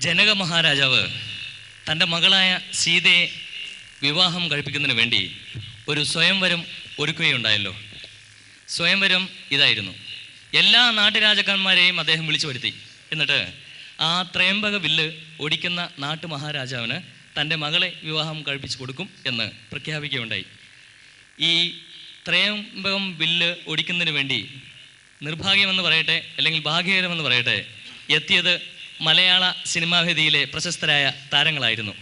ജനക മഹാരാജാവ് തന്റെ മകളായ സീതയെ വിവാഹം കഴിപ്പിക്കുന്നതിന് വേണ്ടി ഒരു സ്വയംവരം ഒരുക്കുകയുണ്ടായല്ലോ. സ്വയംവരം ഇതായിരുന്നു. എല്ലാ നാട്ടുരാജാക്കന്മാരെയും അദ്ദേഹം വിളിച്ചു വരുത്തി എന്നിട്ട് ആ ത്രയംബക വില്ല് ഓടിക്കുന്ന നാട്ടു മഹാരാജാവിന് തന്റെ മകളെ വിവാഹം കഴിപ്പിച്ചു കൊടുക്കും എന്ന് പ്രഖ്യാപിക്കുകയുണ്ടായി. ഈ ത്രയംബകം വില്ല് ഒടിക്കുന്നതിന് വേണ്ടി നിർഭാഗ്യമെന്ന് പറയട്ടെ അല്ലെങ്കിൽ ഭാഗ്യകരമെന്ന് പറയട്ടെ എത്തിയത് മലയാള സിനിമാവേദിയിലെ പ്രശസ്തരായ താരങ്ങളായിരുന്നു.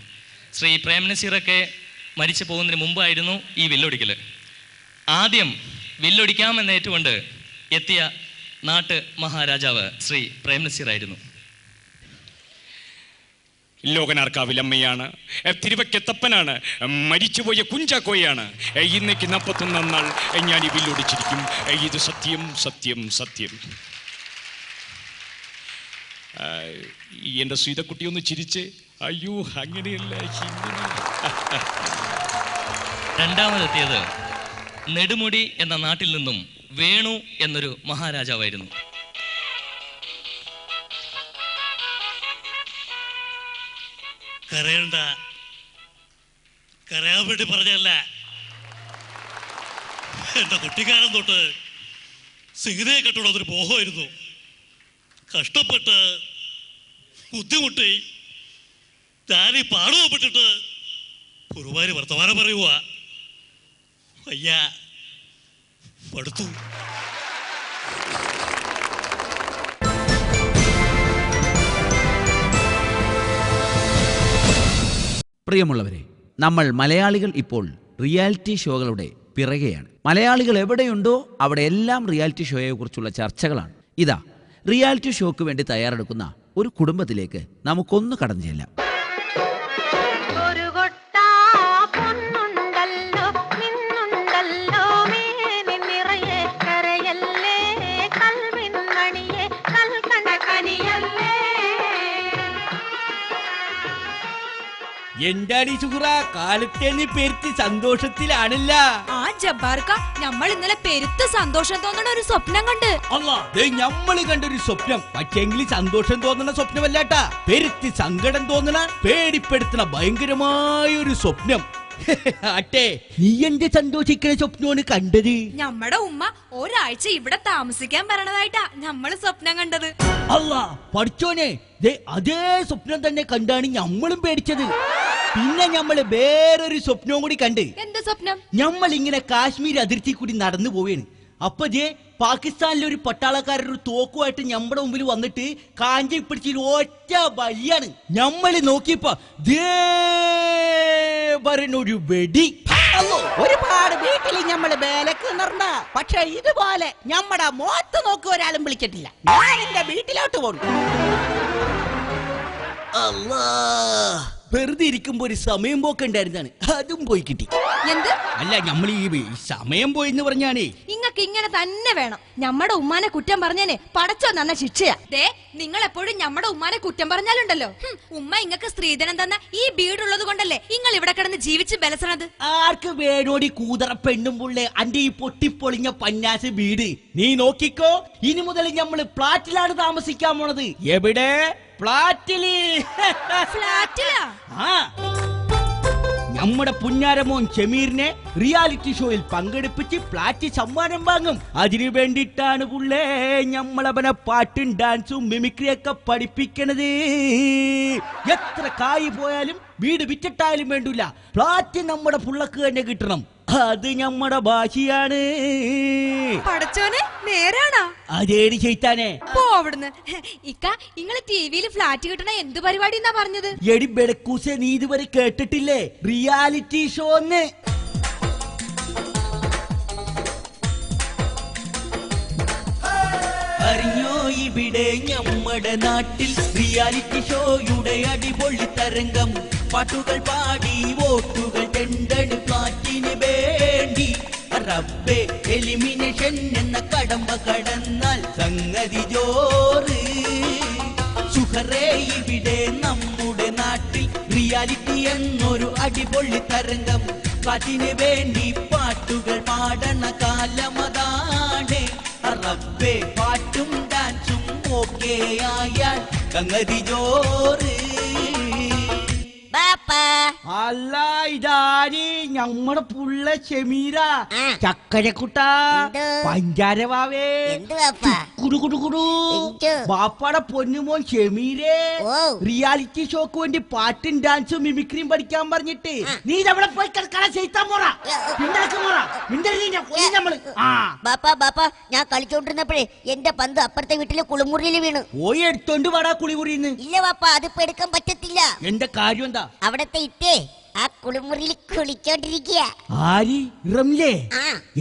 ശ്രീ പ്രേം നസീറൊക്കെ മരിച്ചു പോകുന്നതിന് മുമ്പായിരുന്നു ഈ വില്ലൊടിക്കൽ ആദ്യം വില്ലൊടിക്കാമെന്ന് ഏറ്റുകൊണ്ട് എത്തിയ നാട്ട് മഹാരാജാവ് ശ്രീ പ്രേം നസീറായിരുന്നു ലോകനാർക്കാവിലമ്മയാണ് തിരുവക്കത്തപ്പനാണ് മരിച്ചുപോയ കുഞ്ചാക്കോയാണ്. ഇന്നേക്ക് നാൽപ്പത്തൊന്നാം നാൾ ഞാൻ ഈ വില്ലൊടിച്ചിരിക്കും. ഇത് സത്യം സത്യം സത്യം. എന്റെ സീതക്കുട്ടി ഒന്ന് ചിരിച്ച് അയ്യോ അങ്ങനെയല്ല രണ്ടാമതെത്തിയത് നെടുമുടി എന്ന നാട്ടിൽ നിന്നും വേണു എന്നൊരു മഹാരാജാവായിരുന്നു. കരയണ്ട. കരയാൻ വേണ്ടി പറഞ്ഞല്ല എന്റെ കുട്ടിക്കാലം തൊട്ട് സിഗരയെ കെട്ടോട് അതൊരു മോഹമായിരുന്നു. കഷ്ടപ്പെട്ട് ബുദ്ധിമുട്ടി. താനീ പാടുവപ്പെട്ടിട്ട് ഒരുമാതിരി വർത്തമാനം പറയുക അയ്യ പടുത്തു. പ്രിയമുള്ളവരെ നമ്മൾ മലയാളികൾ ഇപ്പോൾ റിയാലിറ്റി ഷോകളുടെ പിറകെയാണ്. മലയാളികൾ എവിടെയുണ്ടോ അവിടെ എല്ലാം റിയാലിറ്റി ഷോയെക്കുറിച്ചുള്ള ചർച്ചകളാണ്. ഇതാ റിയാലിറ്റി ഷോക്ക് വേണ്ടി തയ്യാറെടുക്കുന്ന ഒരു കുടുംബത്തിലേക്ക് നമുക്കൊന്ന് കടന്നു ചെല്ലാം എന്താണ് ഈ സുഹറ കാലത്തെ നീ പെരുത്തി സന്തോഷത്തിലാണല്ല. ആ ജബ്ബാർക്ക നമ്മൾ ഇന്നലെ പെരുത്ത് സന്തോഷം തോന്നുന്ന ഒരു സ്വപ്നം കണ്ട്. നമ്മൾ കണ്ടൊരു സ്വപ്നം. പക്ഷെങ്കിൽ സന്തോഷം തോന്നുന്ന സ്വപ്നമല്ലാട്ടാ. പെരുത്ത് സങ്കടം തോന്നണ പേടിപ്പെടുത്തണ ഭയങ്കരമായ ഒരു സ്വപ്നം. അട്ടെ നീ എന്റെ സന്തോഷിക്കുന്ന സ്വപ്നമാണ് കണ്ടത്. നമ്മടെ ഉമ്മ ഒരാഴ്ച ഇവിടെ താമസിക്കാൻ വരണതായിട്ടാ നമ്മൾ സ്വപ്നം കണ്ടത്. അല്ല പഠിച്ചോനെ അതേ സ്വപ്നം തന്നെ കണ്ടാണ് നമ്മളും പേടിച്ചത്. പിന്നെ ഞമ്മൾ വേറൊരു സ്വപ്നവും കൂടി കണ്ട്. എന്താ സ്വപ്നം? ഞമ്മൾ ഇങ്ങനെ കാശ്മീർ അതിർത്തി കൂടി നടന്നു പോവുകയാണ് അപ്പൊ ജേ പാകിസ്ഥാനിലെ ഒരു പട്ടാളക്കാരൻ ഒരു തോക്കുമായിട്ട് ഞമ്മടെ മുമ്പിൽ വന്നിട്ട് കാഞ്ചി പിടിച്ചിൽ ഒറ്റ വലിയാണ് ഞമ്മൾ നോക്കിയപ്പോ ദേ പറഞ്ഞൊരു വെടി. ഒരുപാട് വീട്ടിൽ ഞമ്മൾ വേലക്ക് നിർന്ന പക്ഷെ ഇതുപോലെ ഞമ്മടെ മോത്ത് നോക്കി ഒരാളും വിളിച്ചിട്ടില്ല. ഞാൻ എന്റെ വീട്ടിലോട്ട് പോണു അല്ലാ വെറുതെ ഇരിക്കുമ്പോ ഒരു സമയം പോക്ക് ഉണ്ടായിരുന്നാണ് അതും പോയി കിട്ടി. എന്ത്? അല്ല നമ്മൾ ഈ സമയം പോയി എന്ന് പറഞ്ഞാണേ. നിങ്ങൾക്ക് ഇങ്ങനെ തന്നെ വേണം. ഞമ്മടെ ഉമ്മാനെ കുറ്റം പറഞ്ഞേനെ പടച്ചോ നന്ന ശിക്ഷയാ. ദേ നിങ്ങൾ എപ്പോഴും ഞമ്മടെ ഉമ്മാനെ കുറ്റം പറഞ്ഞാലുണ്ടല്ലോ. ഹും, ഉമ്മ ഇങ്ങക്ക് സ്ത്രീധനം തന്ന ഈ വീടുള്ളത് കൊണ്ടല്ലേ നിങ്ങൾ ഇവിടെ കിടന്ന് ജീവിച്ച് ബലസണത്? ആർക്ക് വേണോടി കൂതറ പെണ്ണും പുള്ളെ അന്റെ ഈ പൊട്ടിപ്പൊളിഞ്ഞ പന്നാസ് വീട് നീ നോക്കിക്കോ ഇനി മുതൽ ഞമ്മൾ ഫ്ളാറ്റിലാണ് താമസിക്കാൻ പോണത്. എവിടെ? ഫ്ലാറ്റിൽ. ഫ്ലാറ്റിലാ? ആ. നമ്മുടെ പുഞ്ഞാരമോൻ ചെമീറിനെ റിയാലിറ്റി ഷോയിൽ പങ്കെടുപ്പിച്ച് ഫ്ലാറ്റ് സമ്മാനം വാങ്ങും. അതിനു വേണ്ടിയിട്ടാണ് പുള്ളേ ഞമ്മളവനെ പാട്ടും ഡാൻസും മിമിക്രിയൊക്കെ പഠിപ്പിക്കണത്. എത്ര കായ് പോയാലും വീട് വിറ്റിട്ടായാലും വേണ്ടില്ല. ഫ്ലാറ്റ് നമ്മുടെ പുള്ളക്ക് തന്നെ കിട്ടണം. അത് നമ്മുടെ ഭാഷയാണ് പടച്ചോനെ നേരാണോ? അതേടി ചെയ്താനെ പോ അവിടുന്ന്. ഇക്ക നിങ്ങൾ ടിവിയിൽ ഫ്ലാറ്റ് കിട്ടണ എന്ത് പരിപാടി എന്നാ പറഞ്ഞത്? എടി ബെടക്കൂസെ നീ ഇതുവരെ കേട്ടിട്ടില്ലേ? റിയാലിറ്റി ഷോന്ന് അറിഞ്ഞോ ഇവിടെ നമ്മുടെ നാട്ടിൽ റിയാലിറ്റി ഷോയുടെ അടിപൊളി തരംഗം. പാട്ടുകൾ പാടി വോട്ടുകൾ തെണ്ടട് ഫ്ലാറ്റിന് വേണ്ടി റബ്ബെ എലിമിനേഷൻ എന്ന കടമ്പ കടന്നാൽ സംഗതി ജോറ് സുഹറേ ഇവിടെ നമ്മുടെ നാട്ടിൽ റിയാലിറ്റി എന്നൊരു അടിപൊളി തരംഗം. കാറ്റിന് വേണ്ടി പാട്ടുകൾ പാടണ കാലമതാണ് റബ്ബേ പാട്ടും ഡാൻസും ഓക്കെ ആയാൽ സംഗതി ജോറ് അല്ല. ഇതാരി ഞമ്മടെ പുള്ള ചെമീര. ചക്കരക്കുട്ട. പഞ്ചാര വാവേ എന്ത് കുടു കുടു കുടു. എന്ത്? ബാപ്പാടെ പൊന്നുമോൻ ഷമീരേ റിയാലിറ്റി ഷോക്ക് വേണ്ടി പാട്ടും ഡാൻസും മിമിക്രിയും പഠിക്കാൻ പറഞ്ഞിട്ട് നീ അവിടെ പോയി കിടക്കണ ചെയ്താൻ പോറ ആ. ബാപ്പാ ബാപ്പാ ഞാൻ കളിച്ചോണ്ടിരുന്നപ്പോഴേ എന്റെ പന്ത് അപ്പുറത്തെ വീട്ടിലെ കുളിമുറിയിൽ വീണു. പോയി എടുത്തോണ്ട് വാടാ കുളിമുറിന്ന് ഇല്ല ബാപ്പാ അതിപ്പോ എടുക്കാൻ പറ്റത്തില്ല. എന്റെ കാര്യം എന്താ? അവിടത്തെ ഇട്ടേ ആ കുളിമുറിയിൽ കുളിച്ചോണ്ടിരിക്കുക ആരി? റംലേ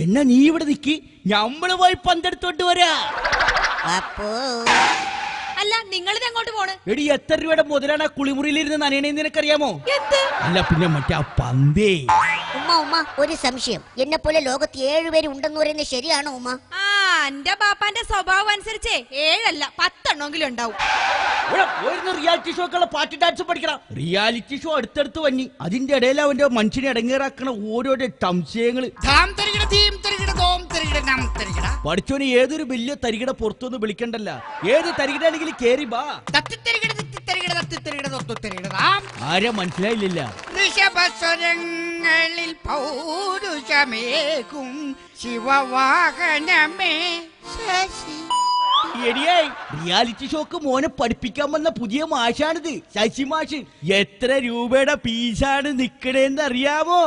എന്നാ നീ ഇവിടെ നിക്ക്. ഞമ്മൾ പോയി പന്തെടുത്തോണ്ട് വരാ. അപ്പോ. അല്ല നിങ്ങൾ അങ്ങോട്ട് പോണ്? എടി എത്ര രൂപയുടെ മുതലാണ് ആ കുളിമുറിയിലിരുന്ന് നനയണേന്ന് നിനക്കറിയാമോ? എന്ത്? അല്ല പിന്നെ മറ്റേ ആ പന്തേ. ഉമ്മ ഉമ്മ ഒരു സംശയം. എന്നെ പോലെ ലോകത്ത് ഏഴുപേര് ഉണ്ടെന്ന് പറയുന്നത് ശരിയാണോ ഉമ്മ? ആ എന്റെ ബാപ്പാന്റെ സ്വഭാവം അനുസരിച്ച് ഏഴല്ല പത്തെണ്ണമെങ്കിലും ഉണ്ടാവും. ഇവിടെ പോയിരുന്ന് റിയാലിറ്റി ഷോക്കുള്ള പാട്ട് ഡാൻസ് പഠിക്കണം. റിയാലിറ്റി ഷോ അടുത്തടുത്ത് വന്നി. അതിന്റെ ഇടയിൽ അവന്റെ മനുഷ്യനെ ഇടങ്ങേറാക്കണ ഓരോരോ സംശയങ്ങൾ. ധാം തരികിട ധീം തരികിട ദോം തരികിട നം തരികിട. പഠിച്ചോന് ഏതൊരു വലിയ തരികിട പുറത്തുനിന്ന് വിളിക്കണ്ടല്ല. ഏത് തരികിടാണെങ്കിലും കേറി ബാ ആരെ മനസ്സിലായില്ല ഋഷഭസ്വരങ്ങളിൽ പൗരുഷമേകും. റിയാലിറ്റി ഷോക്ക് മോനെ പഠിപ്പിക്കാൻ വന്ന പുതിയ മാഷാണിത്. ശശി മാഷ് എത്ര രൂപയുടെ പീസാണ് നിക്കണേന്ന് അറിയാമോ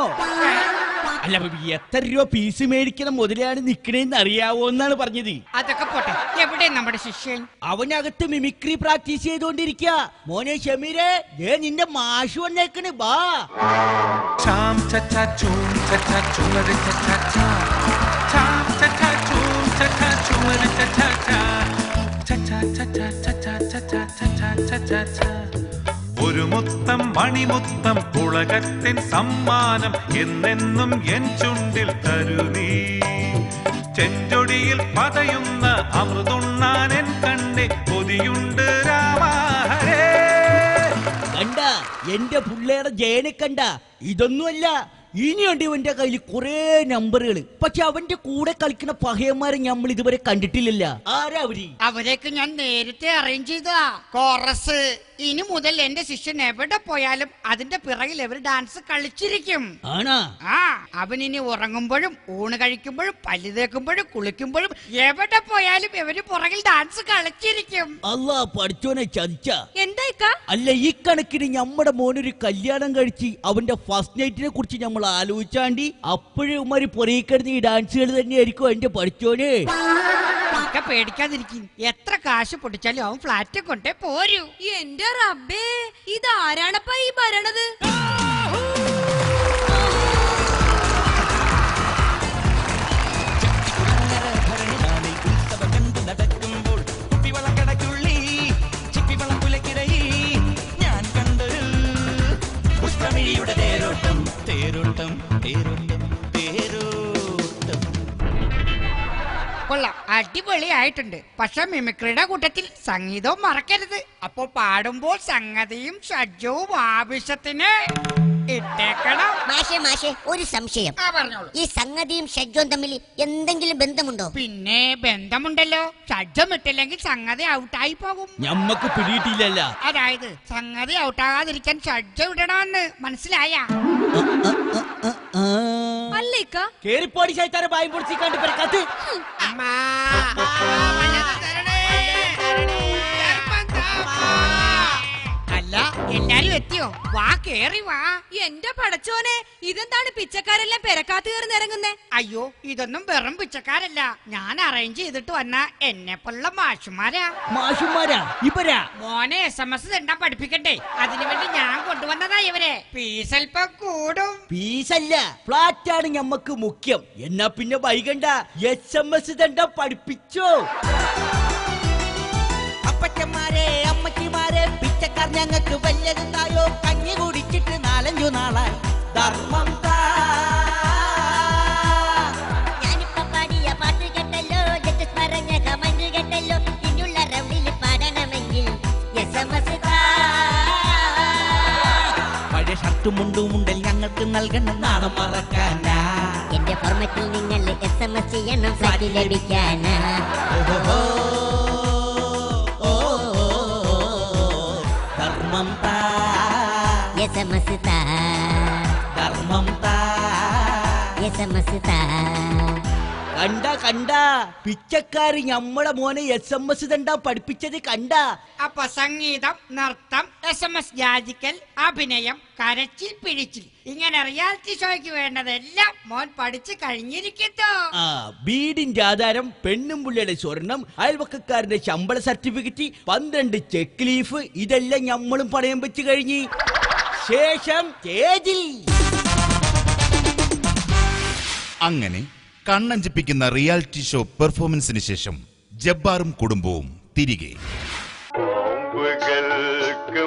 അല്ല എത്ര രൂപ പീസ് മേടിക്കണ മുതലാണ് നിക്കണേന്ന് അറിയാവോ എന്നാണ് പറഞ്ഞത്. അതൊക്കെ പോട്ടെ എവിടെ നമ്മുടെ ശിഷ്യൻ? അവനകത്ത് മിമിക്രി പ്രാക്ടീസ് ചെയ്തോണ്ടിരിക്ക. മോനെ ഷമീരെ ഏ നിന്റെ മാഷ് വന്നേക്കണ് ബാ. ഒരു മുത്തം മണിമുത്തം പുളകത്തിൻ സമ്മാനം എന്നെന്നും എൻ ചുണ്ടിൽ തരുനീ. ചെഞ്ചൊടിയിൽ പതയുന്ന അമൃതുണ്ണാൻ എൻ കണ്ണി കൊതിയുണ്ട് രാമാഹരേ. കണ്ട എന്റെ പുള്ളേടെ ജയനെ കണ്ട ഇതൊന്നുമല്ല ഇനിയുണ്ട് ഇവന്റെ കയ്യിൽ കുറെ നമ്പറുകൾ പക്ഷെ അവന്റെ കൂടെ കളിക്കുന്ന പഹയന്മാരെ നമ്മൾ ഇതുവരെ കണ്ടിട്ടില്ലല്ല. ആരാ അവർ? അവരെയൊക്കെ ഞാൻ നേരത്തെ അറേഞ്ച് ചെയ്താ കോറസ് ഇനി മുതൽ എന്റെ ശിഷ്യൻ എവിടെ പോയാലും അതിന്റെ പിറകിൽ ഇവർ ഡാൻസ് കളിച്ചിരിക്കും. ആണോ? ആ അവൻ ഇനി ഉറങ്ങുമ്പോഴും ഊണ് കഴിക്കുമ്പോഴും പല്ല് തേക്കുമ്പോഴും കുളിക്കുമ്പോഴും എവിടെ പോയാലും ഇവർ പുറകിൽ ഡാൻസ് കളിച്ചിരിക്കും. അല്ലാ പഠിച്ചോനെ ചതിച്ച. എന്തായിക്ക ഇക്ക? അല്ല ഈ കണക്കിന് നമ്മുടെ മോനൊരു കല്യാണം കഴിച്ച് അവന്റെ ഫസ്റ്റ് നൈറ്റിനെ കുറിച്ച് നമ്മൾ ആലോചിച്ചാണ്ടി അപ്പോഴും ഉമ്മാര് പൊറയിക്കിടന്ന് ഈ ഡാൻസുകൾ തന്നെയായിരിക്കും എന്റെ പഠിച്ചോനെ ഒക്കെ പേടിക്കാതിരിക്കും. എത്ര കാശ് പൊട്ടിച്ചാലും അവൻ ഫ്ലാറ്റ് കൊണ്ടേ പോരൂ. എന്റെ റബ്ബേ ഇതാരാണപ്പ ഈ ഭരണത് അടിപൊളിയായിട്ടുണ്ട്. പക്ഷെ മിമിക്രിയുടെ കൂട്ടത്തിൽ സംഗീതവും മറക്കരുത്. അപ്പൊ പാടുമ്പോൾ സംഗതിയും സജ്ജവും ആവശ്യത്തിന് ഇട്ടേക്കണം. മാഷെ മാഷെ ഒരു സംശയം. ആ പറഞ്ഞോളൂ. ഈ സംഗതിയും ഷഡ്ജവും തമ്മിൽ എന്തെങ്കിലും ബന്ധമുണ്ടോ? പിന്നെ ബന്ധമുണ്ടല്ലോ. ഷഡ്ജം ഇട്ടില്ലെങ്കിൽ സംഗതി ഔട്ടായി പോകും. ഞമ്മക്ക് പിടിയിട്ടില്ലല്ല. അതായത് സംഗതി ഔട്ടാകാതിരിക്കാൻ ഷഡ്ജം ഇടണമെന്ന് മനസ്സിലായ? അല്ല അല്ലേക്കാ കേറിപ്പോടി ശൈത്താരെ ഭയം പൊടിച്ചിക്കാണ്ട് അമ്മാ. എല്ലാരും എത്തിയോ? വാ കേറി വാ. എന്റെ പടച്ചോനെ ഇതെന്താണ് പിച്ചക്കാരെല്ലാം പെരക്കാത്ത് കയറി ഇറങ്ങുന്നേ? അയ്യോ ഇതൊന്നും വെറും പിച്ചക്കാരല്ല. ഞാൻ അറേഞ്ച് ചെയ്തിട്ട് വന്ന എന്നെ പോലുള്ള മാഷുമാരാ. മാഷുമാരാ? ഇവരാ? മോനെ എസ് എം എസ് തണ്ടാ പഠിപ്പിക്കട്ടെ അതിനുവേണ്ടി ഞാൻ കൊണ്ടുവന്നതാ ഇവരെ. ഫീസ് അല്പം കൂടും. ഫീസല്ല ഫ്ലാറ്റാണ് ആണ് ഞമ്മക്ക് മുഖ്യം. എന്നാ പിന്നെ വൈകണ്ട എസ് എം എസ് തണ്ട പഠിപ്പിച്ചോ? അപ്പച്ചന്മാരെ ഞങ്ങൾക്ക് വല്ലതും തായോ? കഞ്ഞി കുടിച്ചിട്ട് നാലഞ്ചു നാളായി. ധർമ്മം ഞാനിപ്പോ പാടിയ പാട്ട് കേട്ടല്ലോ. ജഡ്ജസ് പറഞ്ഞ കമന്റ് കേട്ടല്ലോ. ഇന്നുള്ള റൗണ്ടിൽ പാടണമെങ്കിൽ എസ് എം എസ് പഴയ ഷർട്ടും മുണ്ടും ഉണ്ടൽ ഞങ്ങൾക്ക് നൽകണം. നാണം മറക്കാനാ. എന്റെ ഫോർമാറ്റിൽ നിങ്ങൾ എസ് എം എസ് ചെയ്യണം ലഭിക്കാനാ. समझता ധർമ്മംതാ ये കണ്ട കണ്ട. പിച്ചക്കാരി ഞമ്മടെ മോനെ എസ് എം എസ് തണ്ടാ പഠിപ്പിച്ചത് കണ്ട. അപ്പൊ സംഗീതം നൃത്തം എസ് എം എസ് അഭിനയം കരച്ചിൽ പിഴിച്ചിൽ. ഇങ്ങനെ റിയാലിറ്റി ഷോയ്ക്ക് വേണ്ടതെല്ലാം മോൻ പഠിച്ചു കഴിഞ്ഞിരിക്കുന്നു. ആ വീടിന്റെ ആധാരം പെണ്ണും പുള്ളിയുടെ സ്വർണം അയൽവക്കാരന്റെ ശമ്പള സർട്ടിഫിക്കറ്റ് പന്ത്രണ്ട് ചെക്ക് ലീഫ് ഇതെല്ലാം ഞമ്മളും പണയം വെച്ച് കഴിഞ്ഞു. ശേഷം സ്റ്റേജിൽ അങ്ങനെ കണ്ണഞ്ചിപ്പിക്കുന്ന റിയാലിറ്റി ഷോ പെർഫോമൻസിന് ശേഷം ജബ്ബാറും കുടുംബവും തിരികെ. പാമ്പുകൾക്ക്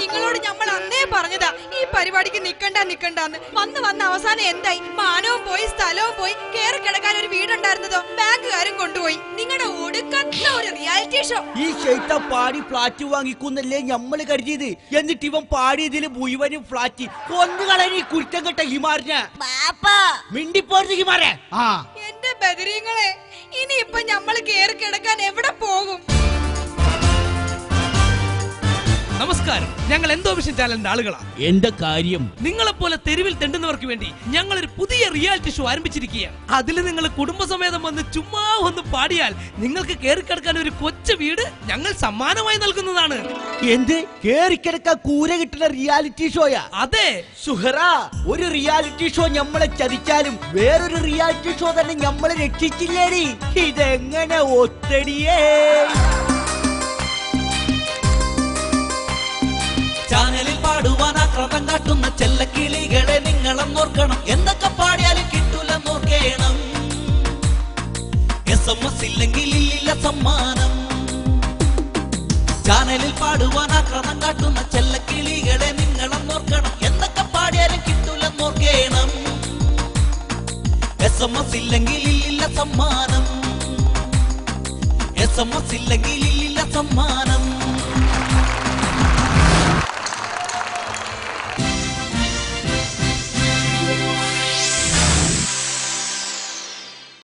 നിങ്ങളോട് നമ്മൾ അന്നേ പറഞ്ഞതാ ഈ പരിപാടിക്ക് നിക്കണ്ട നിക്കണ്ടെന്ന്. വന്ന് വന്ന് അവസാനം എന്തായി? മാനവും പോയി സ്ഥലവും പോയി കേറി കിടക്കാൻ ഒരു വീടുണ്ടായിരുന്നതോ? ബാങ്കുകാരും കൊണ്ടുപോയി. നിങ്ങളുടെ ഒടുക്കത്ത ഒരു റിയാലിറ്റി ഷോ ഈ ശൈത്ത പാടി ഫ്ലാറ്റ് വാങ്ങിക്കുന്നല്ലേ ഞമ്മൾ കരുതിയത്? എന്നിട്ട് ഇവൻ പാടിയതിൽ മുഴുവനും ഫ്ലാറ്റ്. കൊന്നുകളനി കുറ്റം കെട്ട ഹിമാറിന ബാപ്പാ. മിണ്ടിപ്പോരുത് ഹിമാരെ ആ. എന്റെ ബദരീങ്ങളെ ഇനി ഇപ്പൊ ഞമ്മൾ കേറി കിടക്കാൻ എവിടെ പോകും? നമസ്കാരം. ഞങ്ങൾ എന്തോ വിഷൻ ചാനലിന്റെ ആളുകളാണ് എന്റെ കാര്യം. നിങ്ങളെപ്പോലെ തെരുവിൽ തെണ്ടുന്നവർക്ക് വേണ്ടി ഞങ്ങൾ ഒരു പുതിയ റിയാലിറ്റി ഷോ ആരംഭിച്ചിരിക്കുകയാണ്. അതിൽ നിങ്ങൾ കുടുംബസമേതം വന്ന് ചുമ്മാ ഒന്ന് പാടിയാൽ നിങ്ങൾക്ക് കയറിക്കിടക്കാൻ ഒരു കൊച്ചു വീട് ഞങ്ങൾ സമ്മാനമായി നൽകുന്നതാണ്. എന്ത്? കിടക്കാൻ കൂര കിട്ടുന്ന റിയാലിറ്റി ഷോയാ? അതെ. സുഹറ ഒരു റിയാലിറ്റി ഷോ ഞമ്മളെ ചതിച്ചാലും വേറൊരു റിയാലിറ്റി ഷോ തന്നെ ഞമ്മളെ രക്ഷിച്ചില്ലേടി. ഇതെങ്ങനെ ഒത്തടിയേ? ചാനലിൽ പാടുവാൻ ആക്രമം കാട്ടുന്ന ചെല്ലക്കിളികളെ നിങ്ങളും ഓർക്കണം എന്തൊക്കെ പാടിയാലും കിട്ടൂലെന്നോർക്കണം എസ് എം എസ് ഇല്ലെങ്കിൽ ഇല്ല സമ്മാനം. ചാനലിൽ പാടുവാൻ ആക്രമം കാട്ടുന്ന